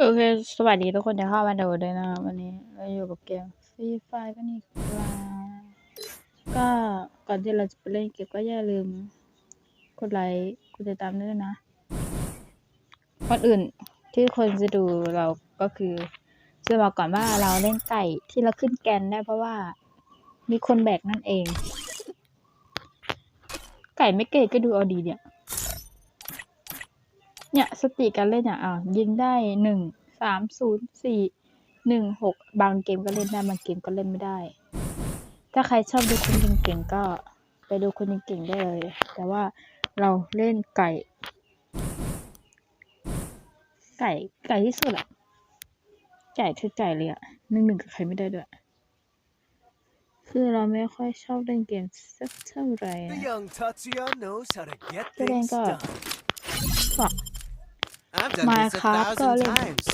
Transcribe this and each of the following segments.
โอเค สวัสดีทุกคนที่เข้ามาดูด้วยนะครับวันนี้เราอยู่กับเกมฟรีไฟกันอีกแล้วก็ก่อนที่เราจะไปเล่นเกมก็อย่าลืม กดไลค์กดติดตามด้วยนะคนอื่นที่คนจะดูเราก็คือจะบอกก่อนว่าเราเล่นไก่ที่เราขึ้นแกนได้เพราะว่า มีคนแบกนั่นเอง ไก่ไม่เก่ก็ดูเอาดีเนี่ย เนี่ยสติการเล่นอะอ่าวยิงได้หนึ่งสามศูนย์สี่หนึ่งหกบางเกมก็เล่นได้บางเกมก็เล่นไม่ได้ ถ้าใครชอบดูคนเก่งๆก็ไปดูคนเก่งๆได้เลย แต่ว่าเราเล่นไก่ ไก่ไก่ที่สุดอะไก่คือไก่เลยอะหนึ่งหนึ่งกับใครไม่ได้ด้วย คือเราไม่ค่อยชอบเล่นเกมสักเท่าไหร่ The นะ young Tatsuya knows how to get Cái đen things cơ. done. บอก I've done this a Minecraft cơ thousand lên. times.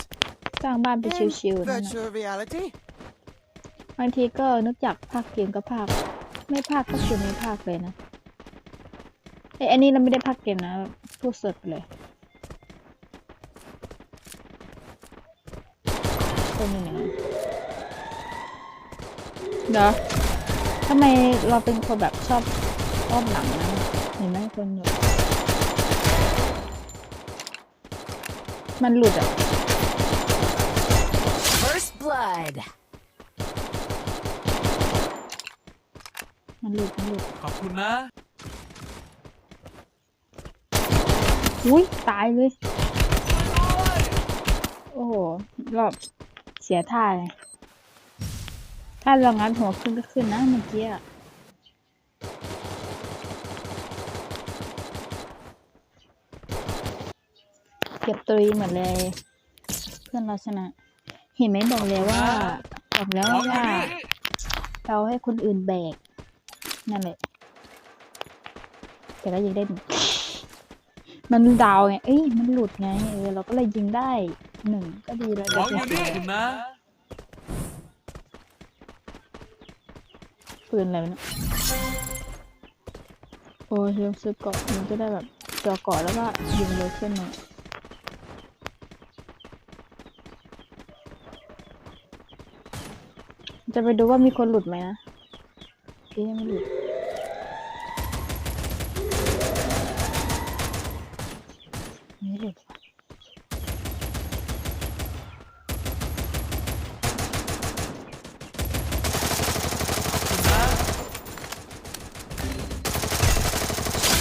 สร้างบ้านไป In ชิวๆนั่นนะ virtual reality, บางทีก็นึกอยากภาคเกมก็ภาค ไม่ภาคก็คือไม่ภาคเลยนะเอ้ยอันนี้เราไม่ได้ภาคเกมนะพูดสดไปเลยคนอยู่ไหนเดี๋ยวทำไมเราเป็นคนแบบชอบอ้อมหลังนะเห็นไหมคนอยู่ มันหลุดอะ First blood. มันหลุดมันหลุดขอบคุณนะ อุ้ยตายเลย โอ้โห รอบเสียท่าเลย ถ้าเรางัดหัวขึ้นก็ขึ้นนะเมื่อกี้อะ เก็บตัวเหมือนเลย เพื่อนเราชนะ เห็นไหมบอกแล้วว่าบอกแล้วขอบคุณว่านี่เราให้คนอื่นแบก นั่นแหละแต่ก็ยิงได้หนึ่งมันดาวไง เอ้ย มันหลุดไง เออ เราก็เลยยิงได้หนึ่งก็ดีแล้วขอเดี๋ยวงอยู่จะนี่คุณนะปืนอะไรวะเนี่ยโอ้ยลืมซื้อเกาะมันจะได้แบบเจาะเกาะแล้วก็ยิงเร็วขึ้นหน่อย จะไปดูว่ามีคนหลุดไหมนะเอ๊ะยังไม่หลุดไม่หลุดว่ะคุณนะ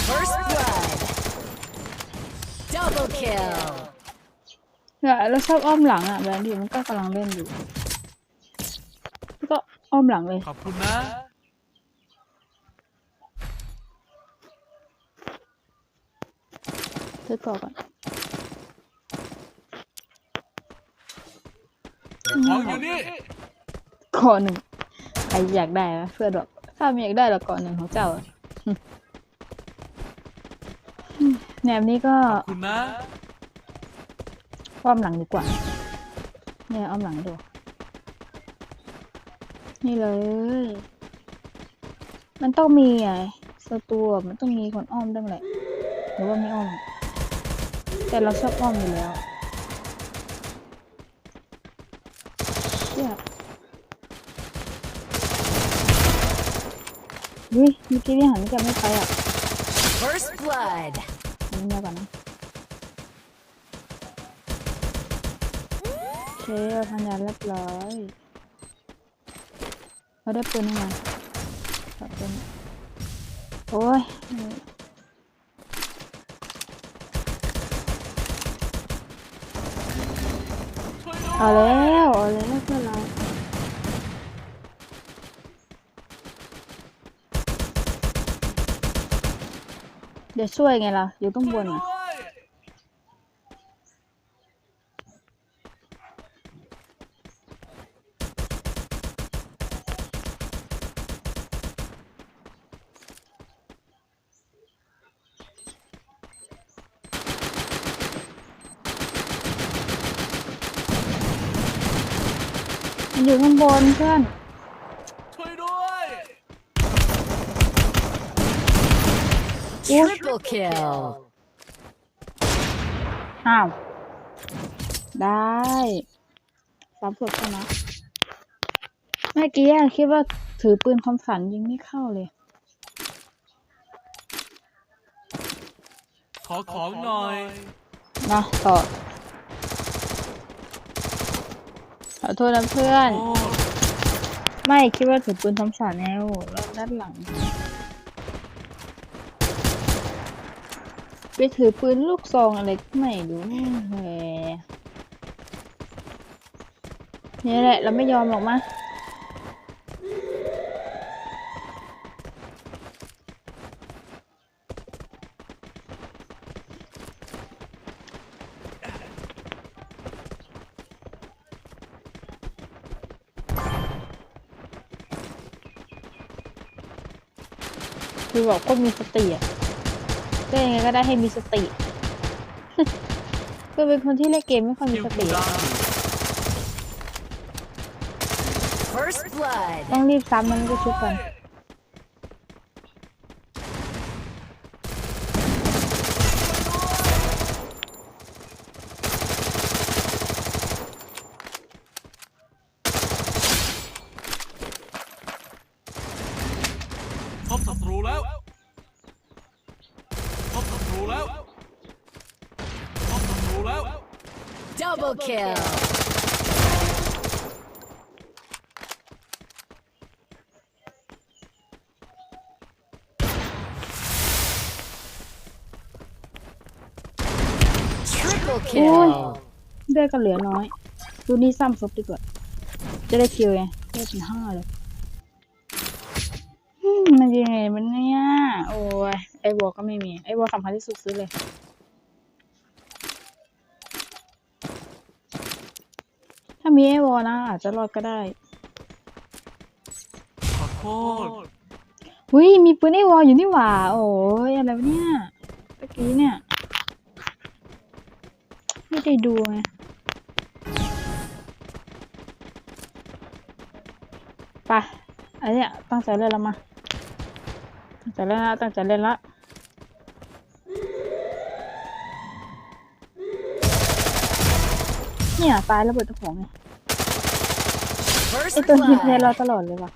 First blood. Double kill. เนี่ยเราชอบอ้อมหลังอะแบบนี้มันก็กำลังเล่นอยู่แล้วก็ อ้อมหลังเลย ขอบคุณนะซื้อเกาะก่อนของอยู่นี่เกาะหนึ่งใครอยากได้นะเพื่อนบอกถ้าไม่อยากได้หรอกเกาะหนึ่งของเจ้าอะอืมแนวนี้ก็ขอบคุณนะ อ้อมหลังดีกว่า เนี่ยอ้อมหลังดู นี่เลย มันต้องมีไงสตูอะมันต้องมีคนอ้อมด้วยแหละหรือว่าไม่อ้อม แต่เราชอบอ้อมอยู่แล้วเชี่ยวิเมื่อกี้นี่หันจะไม่ไปอะ First blood. อันนี้มาก่อนนะโอเคพันยาเรียบร้อย เราได้ปืนยังไงขอบคุณโอ้ยเอาแล้วเอาแล้วเพื่อนเราเดี๋ยวช่วยไงล่ะอยู่ต้องบนอะ วย มันอยู่ข้างบนเพื่อน ช่วยด้วย Triple kill. อ้าว ได้ซับสดใช่ไหมเมื่อกี้อะคิดว่าถือปืนคอมสันยิงไม่เข้าเลย ขอของหน่อยนะต่อ ขอโทษนะเพื่อนอไม่คิดว่าถือปืนทอมสันแนวรอบด้านหลังไปถือปืนลูกซองอะไรไม่รู้เลยนี่แหละ เราไม่ยอมหรอกมะ คือบอกก็มีสติอะก็ยังไงก็ได้ให้มีสติ ก็เป็นคนที่เล่นเกมไม่ค่อยมีคิวสคูติดาอะว First blood. ต้องรีบซ้ำมันก็ชุบกัน บศัตรูแล้วพบศัตรูแล้วพบศัตรูแล้ว Double kill. Triple kill. เลือดก็เหลือน้อย ดูนี่ซ้ำซบดีกว่า จะได้คิวไงเลือดเป็นห้าเลยอื มมันยังไงมันเนี่ย โอ้ย ไอวอลก็ไม่มี ไอวอลสำคัญที่สุดซื้อเลย ถ้ามีไอวอลนะ อาจจะรอดก็ได้ขอโทษอุ้ยมีปืนไอวอลอยู่นี่หว่า โอ้ยอะไรวะเนี่ยตะกี้เนี่ย ไม่ได้ดูไงไปอันเนี้ยตั้งใจเล่นแล้วมาตั้ง ใจเล่นละตั้งใจเล่นละเนี่ยตายแล้วเบิดเจ้าของไง First ไอตัวฮิตเนี่ยเรา blood. ตลอดเลยว่ะ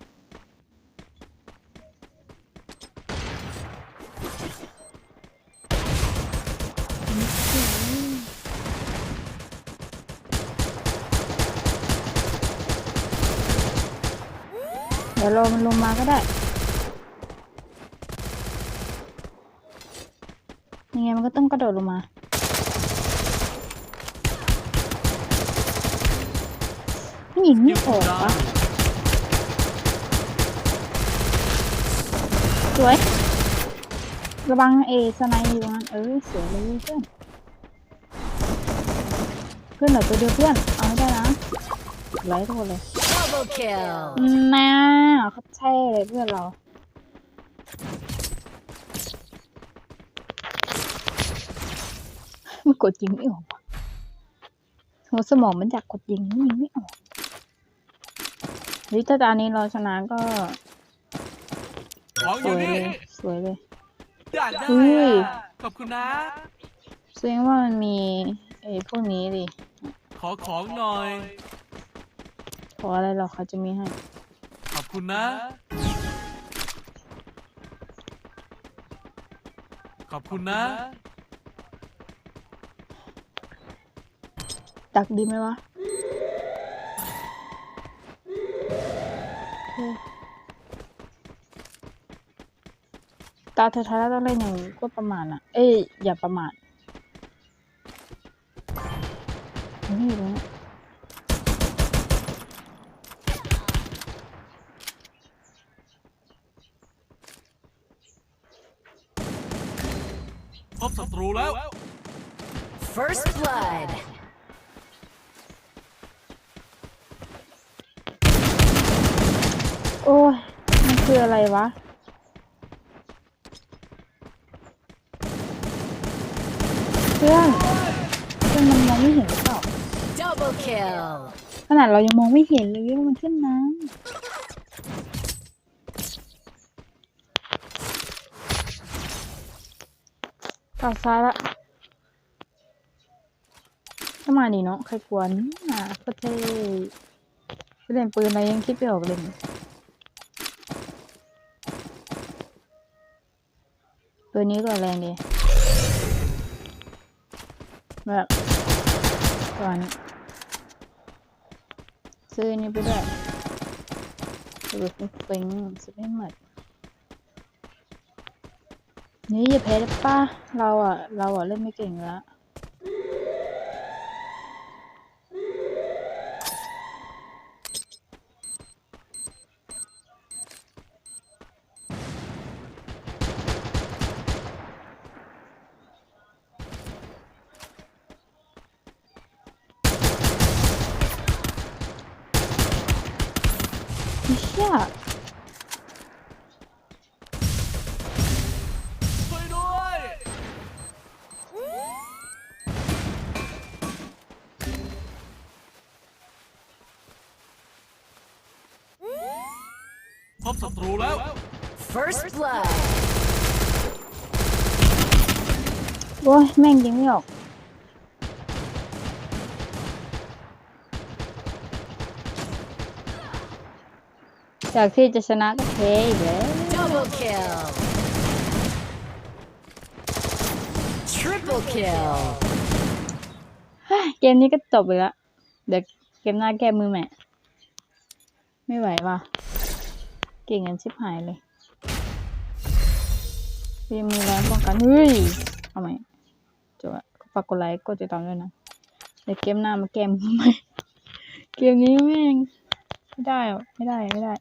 เดี๋ยวรอมันลงมาก็ได้ ยังไง มันก็ต้องกระโดดลงมาไม่ยิงคิไม่วอคูอกดาววะสวย ระวังเอสไนอยู่ตรงนั้นเออสวยเลยเพื่อน เพื่อนเหลือตัวเดียวเพื่อน เอาให้ได้นะไล่โทษเลย Double kill. น่าเขาใช่เลยเพื่อนเรา มันกดยิงไม่ออกว่ะหัวสมองมันอยากกดยิงมันยิงไม่ออกเฮ้ยถ้าตอนนี้เราชนะก็ของสอยู่วยเลนี่ยสวยเลย อยากได้อุ้ย อะขอบคุณนะ แสดงว่ามันมีไอ้พวกนี้ดิขอของหน่อย ขออะไรเราเขาจะมีให้ ขอบคุณนะ ขอบคุณนะ ดักดีไหมวะโอเคตาเธอท้ายแล้วต้องเล่นอย่างก็ประมาณอะ เอ้ย อย่าประมาทนี่อยู่ตรงนี้พบศัตรูแล้ว First blood. โอ้ย มันคืออะไรวะ เพื่อนเพื่อนมันมองไม่เห็นหรือเปล่า Double kill. ขนาดเรายังมองไม่เห็นเลยว่ามันขึ้นน้ำตัดซ้ายละก็มาดิเนาะใครกวนอะโคตรเท่เล่นปืนอะไรยังคิดไม่ออกเลยปืนัวนี้ก็แรงดีแบบก่อนซื้อนี่ไปด้วยดูเป็นฟิงสุดไม่หมดนี่อย่าแพ้ได้ป่ะเราอะ เราอะ เล่นไม่เก่งแล้ว เชี่ยช่วยด้วยพบศัตรูแล้ว First blood. โอ้ยแม่งยิงไม่ออก จากที่จะชนะก็เทอีกแล้ว Double kill. Triple kill. เกมนี้ก็จบไปแล้ว เดี๋ยวเกมหน้าแก้มือใหม่ ไม่ไหวว่ะ เก่งกันชิบหายเลยมีมือแรงป้องกัน เฮ้ย เอาใหมจบอะฝากกดไลค์กดติดตามด้วยนะ เดี๋ยวเกมหน้ามาแก้มือใหม่ เกมนี้แม่ง ไม่ได้หรอไม่ได้ ไม่ได้